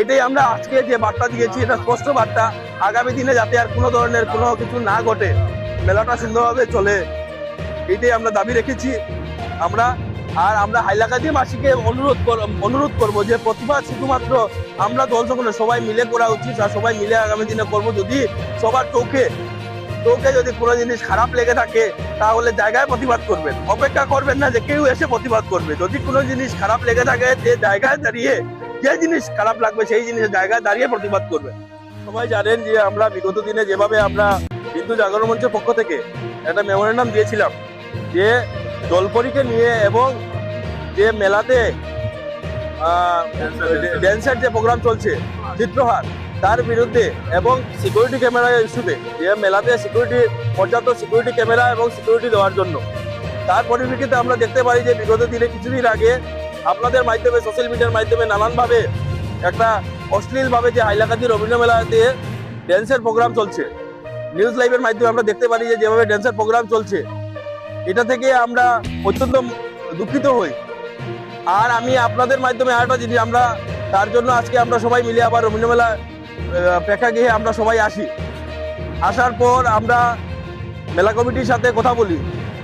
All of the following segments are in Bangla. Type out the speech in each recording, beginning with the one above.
এটাই আমরা আজকে যে বার্তা দিয়েছি, এটা স্পষ্ট বার্তা। আগামী দিনে যাতে আর কোনো ধরনের কোনো কিছু না ঘটে, মেলাটা সুন্দরভাবে চলে, এটাই আমরা দাবি রেখেছি। আমরা, আর আমরা হাইলাকান্দি মাসিকে অনুরোধ অনুরোধ করব যে প্রতিবাদ শুধুমাত্র আমরা দল সকলে সবাই মিলে করা উচিত, আর সবাই মিলে আগামী দিনে করব। যদি সবার চোখে চোখে যদি কোনো জিনিস খারাপ লেগে থাকে, তাহলে জায়গায় প্রতিবাদ করবেন। অপেক্ষা করবেন না যে কেউ এসে প্রতিবাদ করবে। যদি কোনো জিনিস খারাপ লেগে থাকে, যে জায়গায় দাঁড়িয়ে যে জিনিস খারাপ লাগবে, সেই জিনিসের জায়গায় দাঁড়িয়ে প্রতিবাদ করবে। সবাই জানেন যে আমরা বিগত দিনে যেভাবে আমরা হিন্দু জাগরণ মঞ্চের পক্ষ থেকে একটা মেমোরেন্ডাম দিয়েছিলাম যে জলপরীকে নিয়ে এবং যে মেলাতে ড্যান্সের যে প্রোগ্রাম চলছে চিত্রহার তার বিরুদ্ধে এবং সিকিউরিটি ক্যামেরা ইস্যুতে যে মেলাতে সিকিউরিটি পর্যাপ্ত সিকিউরিটি ক্যামেরা এবং সিকিউরিটি দেওয়ার জন্য। তার পরিপ্রেক্ষিতে আমরা দেখতে পারি যে বিগত দিনে কিছুদিন আগে আপনাদের মাধ্যমে সোশ্যাল মিডিয়ার মাধ্যমে নানানভাবে একটা অশ্লীলভাবে যে হাইলাকান্দি রবীন্দ্র মেলাতে ড্যান্সের প্রোগ্রাম চলছে। নিউজ লাইভের মাধ্যমে আমরা দেখতে পারি যে যেভাবে ড্যান্সের প্রোগ্রাম চলছে। এটা থেকে আমরা অত্যন্ত দুঃখিত হই। আর আমি আপনাদের মাধ্যমে আরেকটা জিনিস, আমরা তার জন্য আজকে আমরা সবাই মিলে আবার রবীন্দ্র মেলা প্রেক্ষাগৃহে আমরা সবাই আসি। আসার পর আমরা মেলা কমিটির সাথে কথা বলি।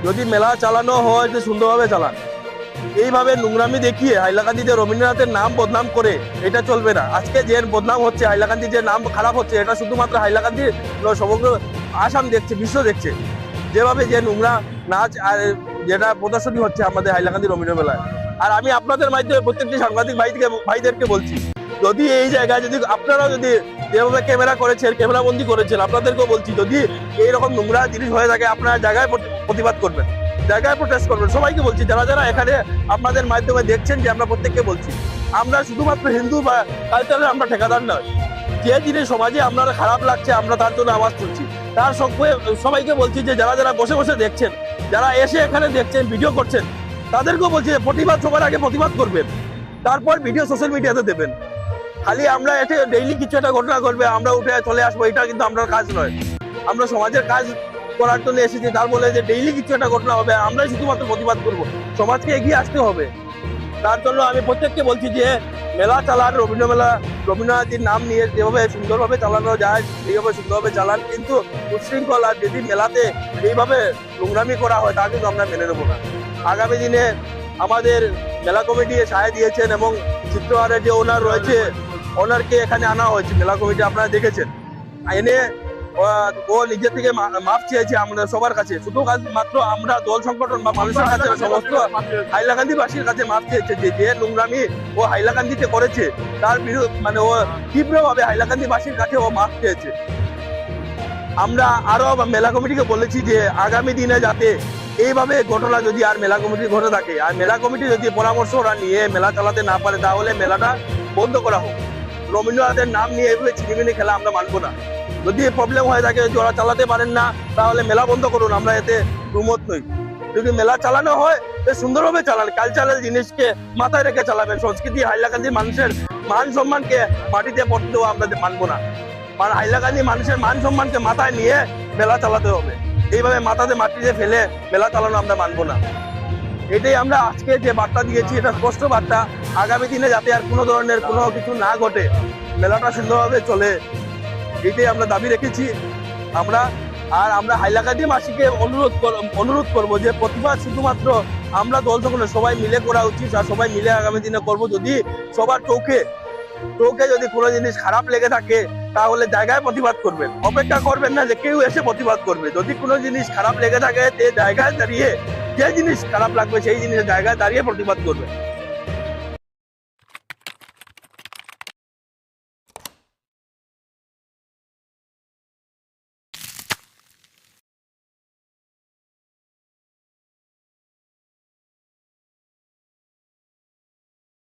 যদি মেলা চালানো হয় যে সুন্দরভাবে চালান। এইভাবে নোংরামি দেখিয়ে হাইলাকান্দিতে রবীন্দ্রনাথের নাম বদনাম করে এটা চলবে না। আজকে যে বদনাম হচ্ছে হাইলাকান্দি যে নাম খারাপ হচ্ছে, এটা শুধুমাত্র হাইলাকান্দি সমগ্র আসাম দেখছে, বিশ্ব দেখছে। যেভাবে যে নোংরা নাচ আর যেটা প্রদর্শনী হচ্ছে আমাদের হাইলাকান্দি রবীন্দ্র মেলায়। আর আমি আপনাদের মাধ্যমে প্রত্যেকটি সাংবাদিক ভাইকে, ভাইদেরকে বলছি, যদি এই জায়গায় যদি আপনারাও যদি যেভাবে ক্যামেরা করেছেন, ক্যামেরাবন্দি করেছেন, আপনাদেরকেও বলছি, যদি এইরকম নোংরা জিনিস হয়ে থাকে, আপনারা জায়গায় প্রতিবাদ করবেন। জায়গায় প্রোটেস্ট করবেন। সবাইকে বলছি, যারা যারা এখানে আপনাদের মাধ্যমে দেখছেন যে আমরা প্রত্যেককে বলছি, আমরা শুধুমাত্র হিন্দু বা কালচারের আমরা ঠেকাদার নয়। যে জিনিস সমাজে আপনারা খারাপ লাগছে, আমরা তার জন্য আওয়াজ তুলছি। তার সঙ্গে সবাইকে বলছি যে, যারা যারা বসে বসে দেখছেন, যারা এসে এখানে দেখছেন ভিডিও করছেন, তাদেরকেও বলছি প্রতিবাদ সবার আগে প্রতিবাদ করবেন। তারপর ভিডিও সোশ্যাল মিডিয়াতে দেবেন। খালি আমরা এতে ডেইলি কিছু একটা ঘটনা করবে আমরা উঠে চলে আসব, এটা কিন্তু আমরা কাজ নয়। আমরা সমাজের কাজ করার জন্য এসেছি, তার বলে যে ডেইলি কিছু একটা ঘটনা হবে, আমরাই শুধুমাত্র প্রতিবাদ করব। সমাজকে এগিয়ে আসতে হবে। তার জন্য আমি প্রত্যেককে বলছি যে, মেলা চালান, রবীন্দ্র মেলা রবীন্দ্রনাথের নাম নিয়ে যেভাবে সুন্দরভাবে চালানো যায় এইভাবে সুন্দরভাবে চালান, কিন্তু উচ্ছৃঙ্খল আর যদি মেলাতে এইভাবে নোংরামি করা হয়, তা কিন্তু আমরা মেনে নেব না। আগামী দিনে আমাদের মেলা কমিটি সায় দিয়েছেন এবং চিত্রহারের যে ওনার রয়েছে ওনারকে এখানে আনা হয়েছে, মেলা কমিটি আপনারা দেখেছেন। এনে ও- নিজে থেকে চেয়েছে আমাদের সবার কাছে। শুধু মাত্র আমরা দল সংগঠন বা মানুষের কাছে সমস্ত হাইলাকান্দিবাসীর কাছে চেয়েছে যে যে নোংরামি ও হাইলাকান্দিতে করেছে, তার মানে ও তীব্রভাবে হাইলাকান্দিবাসীর কাছে ও চেয়েছে। আমরা আরও মেলা কমিটিকে বলেছি যে, আগামী দিনে যাতে এইভাবে ঘটনা যদি আর মেলা কমিটি ঘটে থাকে, আর মেলা কমিটি যদি পরামর্শ ওরা নিয়ে মেলা চালাতে না পারে, তাহলে মেলাটা বন্ধ করা হোক। রবীন্দ্রনাথের নাম নিয়ে এভাবে ছিনিমিনি খেলা আমরা মানবো না। যদি প্রবলেম হয়ে থাকে, যদি ওরা চালাতে পারেন না, তাহলে মেলা বন্ধ করুন, আমরা এতে দুমত নই। যদি মেলা চালানো হয়, তো সুন্দরভাবে চালান কালচারাল জিনিসকে মাথায় রেখে চালাবেন। সংস্কৃতি হাইলাকান্দি মানুষের মান সম্মানকে মাটিতে পড়তে দেওয়া আমরা মানবো না। মানে হাইলাকান্দি মানুষের মান সম্মানকে মাথায় নিয়ে মেলা চালাতে হবে। এইভাবে মাথাতে মাটিতে ফেলে মেলা চালানো আমরা মানবো না। এটাই আমরা আজকে যে বার্তা দিয়েছি, এটা স্পষ্ট বার্তা। আগামী দিনে যাতে আর কোনো ধরনের কোনো কিছু না ঘটে, মেলাটা সুন্দরভাবে চলে এটাই আমরা দাবি রেখেছি। আমরা আর আমরা হাইলাকান্দি মাসিকে অনুরোধ অনুরোধ করব যে প্রতিবাদ শুধুমাত্র আমরা দল সকলে সবাই মিলে করা উচিত আর সবাই মিলে আগামী দিনে করব। যদি সবার চোখে চোখে যদি কোনো জিনিস খারাপ লেগে থাকে, তাহলে জায়গায় প্রতিবাদ করবেন। অপেক্ষা করবেন না যে কেউ এসে প্রতিবাদ করবে। যদি কোনো জিনিস খারাপ লেগে থাকে যে জায়গায় দাঁড়িয়ে, যে জিনিস খারাপ লাগবে, সেই জিনিসের জায়গায় দাঁড়িয়ে প্রতিবাদ করবে।